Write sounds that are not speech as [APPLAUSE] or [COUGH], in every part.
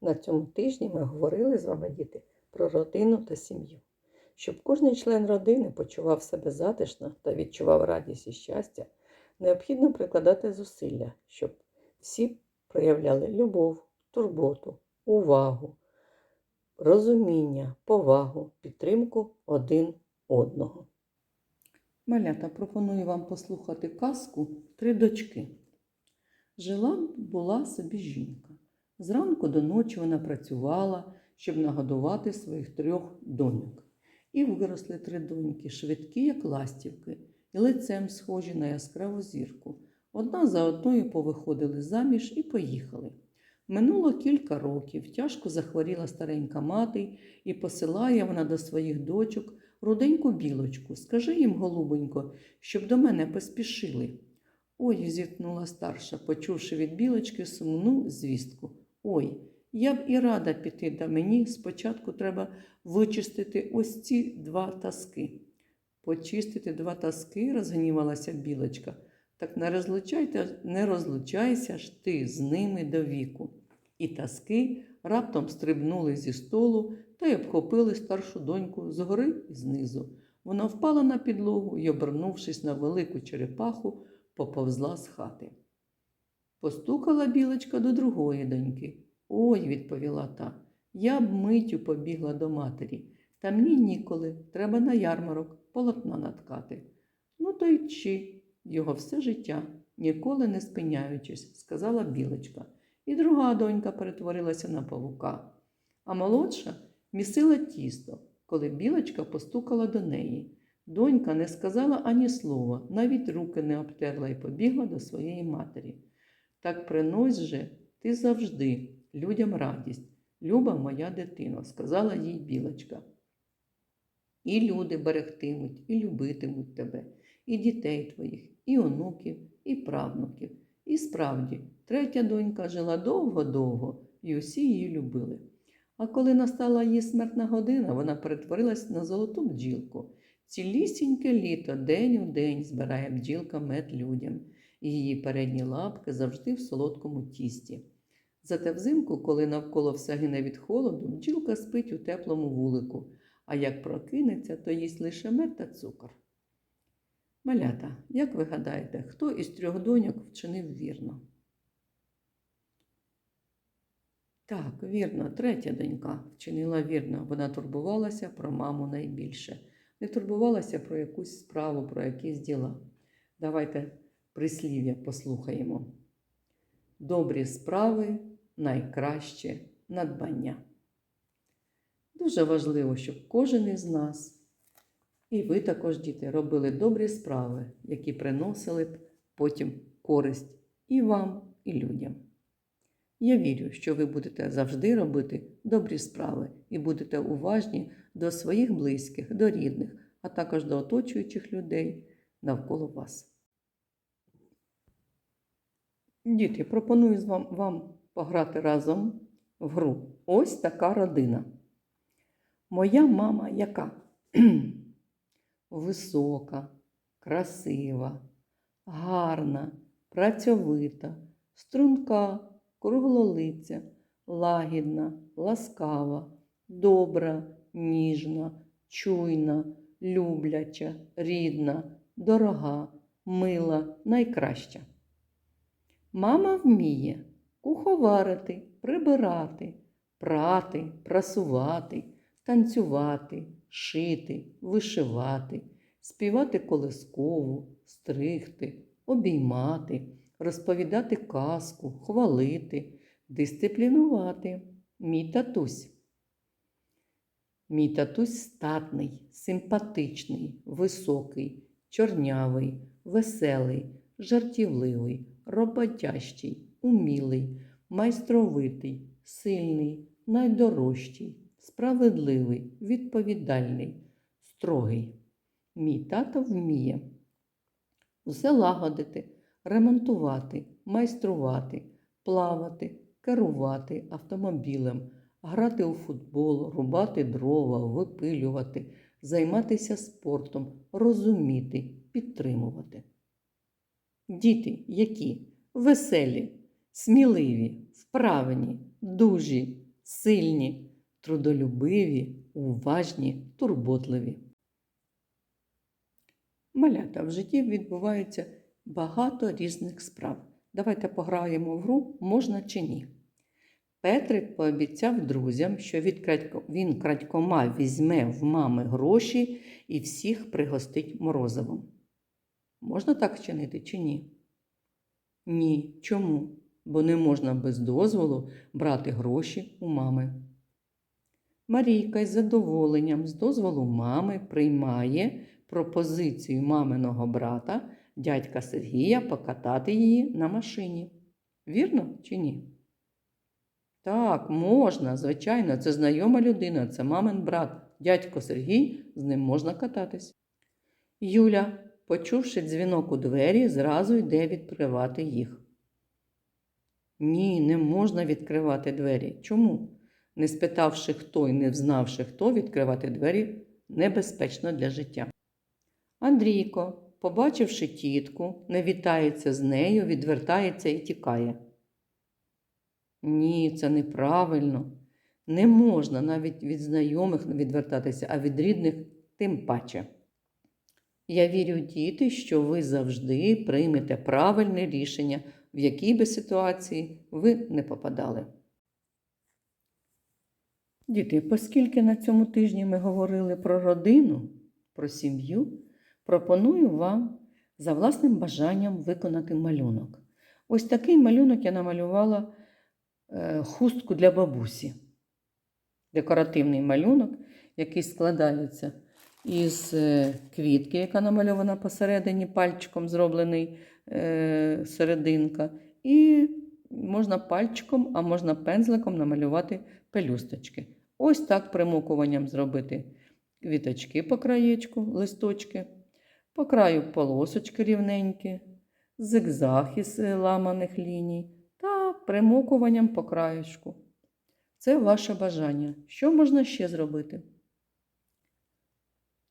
На цьому тижні ми говорили з вами, діти, про родину та сім'ю. Щоб кожен член родини почував себе затишно та відчував радість і щастя, необхідно прикладати зусилля, щоб всі проявляли любов, турботу, увагу, розуміння, повагу, підтримку один одного. Малята пропоную вам послухати казку Три дочки. Жила була собі жінка. Зранку до ночі вона працювала, щоб нагодувати своїх трьох доньок. І виросли три доньки, швидкі, як ластівки, і лицем схожі на яскраву зірку. Одна за одною повиходили заміж і поїхали. Минуло кілька років, тяжко захворіла старенька мати, і посилає вона до своїх дочок руденьку білочку. Скажи їм, голубонько, щоб до мене поспішили. Ой, зітхнула старша, почувши від білочки сумну звістку. Ой, я б і рада піти, да мені спочатку треба вичистити ось ці два таски. Почистити два таски, розгнівалася білочка. Так не розлучайте, не розлучайся ж ти з ними до віку. І таски раптом стрибнули зі столу та й обхопили старшу доньку згори і знизу. Вона впала на підлогу і, обернувшись на велику черепаху, поповзла з хати. Постукала білочка до другої доньки. Ой, відповіла та, я б миттю побігла до матері. Та мені ніколи, треба на ярмарок полотна наткати. Ну, то й чи його все життя, ніколи не спиняючись, сказала білочка. І друга донька перетворилася на павука. А молодша місила тісто, коли білочка постукала до неї. Донька не сказала ані слова, навіть руки не обтерла і побігла до своєї матері. Так принось же ти завжди людям радість, люба моя дитино, сказала їй білочка. І люди берегтимуть, і любитимуть тебе, і дітей твоїх, і онуків, і правнуків. І справді, третя донька жила довго-довго, і усі її любили. А коли настала її смертна година, вона перетворилась на золоту бджілку. Цілісіньке літо, день у день збирає бджілка мед людям, і її передні лапки завжди в солодкому тісті. Зате взимку, коли навколо все гине від холоду, бджілка спить у теплому вулику, а як прокинеться, то їсть лише мед та цукор. Малята, як ви гадаєте, хто із трьох доньок вчинив вірно? Так, вірно, третя донька вчинила вірно. Вона турбувалася про маму найбільше, не турбувалася про якусь справу, про якісь діла. Давайте прислів'я послухаємо. Добрі справи найкраще надбання. Дуже важливо, щоб кожен із нас, і ви також, діти, робили добрі справи, які приносили б потім користь і вам, і людям. Я вірю, що ви будете завжди робити добрі справи і будете уважні до своїх близьких, до рідних, а також до оточуючих людей навколо вас. Діти, пропоную вам, вам пограти разом в гру. Ось така родина. Моя мама яка? [CLEARS THROAT] Висока, красива, гарна, працьовита, струнка, круглолиця, лагідна, ласкава, добра, ніжна, чуйна, любляча, рідна, дорога, мила, найкраща. Мама вміє куховарити, прибирати, прати, прасувати, танцювати, шити, вишивати, співати колискову, стригти, обіймати, розповідати казку, хвалити, дисциплінувати. Мій татусь. Мій татусь статний, симпатичний, високий, чорнявий, веселий, жартівливий, роботящий, умілий, майстровитий, сильний, найдорожчий, справедливий, відповідальний, строгий. Мій тато вміє все лагодити, ремонтувати, майструвати, плавати, керувати автомобілем, грати у футбол, рубати дрова, випилювати, займатися спортом, розуміти, підтримувати. Діти, які веселі, сміливі, вправні, дужі, сильні, трудолюбиві, уважні, турботливі. Малята в житті відбувається багато різних справ. Давайте пограємо в гру можна чи ні. Петрик пообіцяв друзям, що він крадькома візьме в мами гроші і всіх пригостить морозивом. Можна так вчинити чи ні? Ні. Чому? Бо не можна без дозволу брати гроші у мами. Марійка із задоволенням з дозволу мами приймає пропозицію маминого брата, дядька Сергія, покатати її на машині. Вірно чи ні? Так, можна, звичайно, це знайома людина, це мамин брат, дядько Сергій, з ним можна кататись. Юля, почувши дзвінок у двері, зразу йде відкривати їх. Ні, не можна відкривати двері. Чому? Не спитавши хто і не взнавши хто, відкривати двері небезпечно для життя. Андрійко, побачивши тітку, не вітається з нею, відвертається і тікає. Ні, це неправильно. Не можна навіть від знайомих відвертатися, а від рідних тим паче. Я вірю, діти, що ви завжди приймете правильне рішення, в якій би ситуації ви не попадали. Діти, оскільки на цьому тижні ми говорили про родину, про сім'ю, пропоную вам за власним бажанням виконати малюнок. Ось такий малюнок я намалювала е, хустку для бабусі. Декоративний малюнок, який складається із е, квітки, яка намальована посередині, пальчиком зроблений е, серединка. І можна пальчиком, а можна пензликом намалювати пелюсточки. Ось так примукуванням зробити квіточки по краєчку, листочки, по краю полосочки рівненькі, зигзаг із е, ламаних ліній та примукуванням по краєчку. Це ваше бажання. Що можна ще зробити?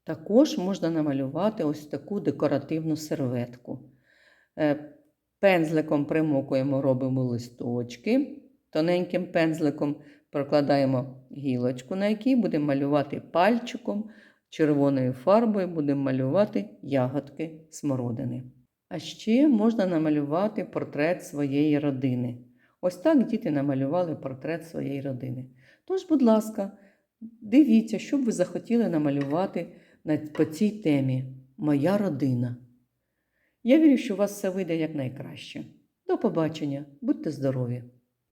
Також можна намалювати ось таку декоративну серветку. Е, Пензликом примокуємо, робимо листочки. Тоненьким пензликом прокладаємо гілочку, на якій будемо малювати пальчиком, червоною фарбою будемо малювати ягодки смородини. А ще можна намалювати портрет своєї родини. Ось так діти намалювали портрет своєї родини. Тож, будь ласка, дивіться, що б ви захотіли намалювати на- по цій темі Моя родина. Я вірю, що у вас все вийде якнайкраще. До побачення, будьте здорові!